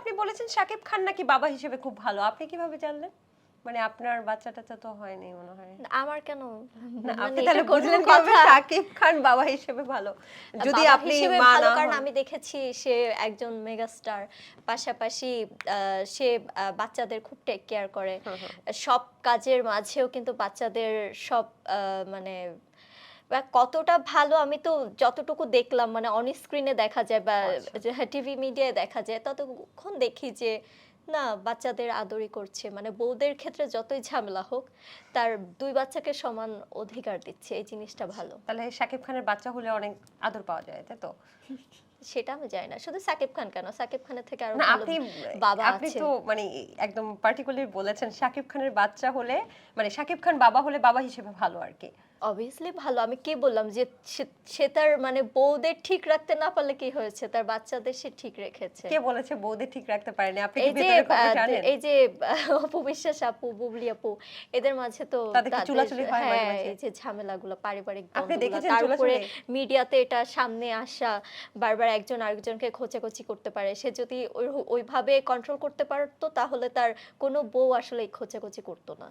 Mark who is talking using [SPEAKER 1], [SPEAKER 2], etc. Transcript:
[SPEAKER 1] আপনি বলেছেন শাকিব খান নাকি বাবা হিসেবে খুব ভালো। আপনি কীভাবে জানলেন? মানে আপনার বাচ্চা টাচ্চা তো হয়নি মনে হয়।
[SPEAKER 2] আমার কেন? মানে
[SPEAKER 1] আপনি তাহলে কীভাবে
[SPEAKER 2] কথা?
[SPEAKER 1] শাকিব খান বাবা হিসেবে ভালো। যদি আপনি মা না
[SPEAKER 2] কারণ আমি দেখেছি সে একজন মেগাস্টার। পাশাপাশি আহ, সে বাচ্চাদের খুব টেক কেয়ার করে।
[SPEAKER 1] হুম, হুম।
[SPEAKER 2] সব কাজের মাঝেও কিন্তু বাচ্চাদের সব আহ, মানে কতটা ভালো আমি তো যতটুকু দেখলাম মানে অন স্ক্রিনে দেখা যায় বা
[SPEAKER 1] আচ্ছা।
[SPEAKER 2] টিভি মিডিয়ায় দেখা যায় ততক্ষণ দেখি যে না বাচ্চাদের আদরই করছে। মানে বউদের ক্ষেত্রে যতই ঝামেলা হোক তার দুই বাচ্চাকে সমান অধিকার দিচ্ছে এই জিনিসটা ভালো।
[SPEAKER 1] তাহলে শাকিব খানের বাচ্চা হলে অনেক আদর পাওয়া যায় তাই তো?
[SPEAKER 2] সেটা আমি জানি না শুধু সাকিব খান কেন? সাকিব খানের থেকে আরও
[SPEAKER 1] আপনি
[SPEAKER 2] বাবা
[SPEAKER 1] আপনি তো মানে একদম পার্টিকুলার বলেছেন সাকিব খানের বাচ্চা হলে মানে সাকিব খান বাবা হলে বাবা হিসেবে ভালো আর কি।
[SPEAKER 2] অবভিয়াসলি ভালো। আমি কি বললাম যে সে- তার মানে বউদের ঠিক রাখতে না পারলে কি হয়েছে? তার বাচ্চাদের সে ঠিক রেখেছে।
[SPEAKER 1] কে বলেছে বৌদি ঠিক রাখতে পারেনি? আপনি
[SPEAKER 2] এই যে এই যে আহ, অপু বিশ্বাস আপু বুবলি আপু এদের মাঝে তো
[SPEAKER 1] তাদের চুলাচুলি হয়
[SPEAKER 2] হ্যাঁ? এই যে ঝামেলাগুলো পারিবারিক
[SPEAKER 1] আপনি দেখেছেন
[SPEAKER 2] তার
[SPEAKER 1] চুলাচুলি?
[SPEAKER 2] মিডিয়াতে এটা সামনে আসা বারবার একজন আরেকজনকে খোঁচাখুচি করতে পারে। সে যদি ওই- ওইভাবে কন্ট্রোল করতে পারতো তাহলে তার কোনো বউ আসলে খোঁচাখুচি করতো না।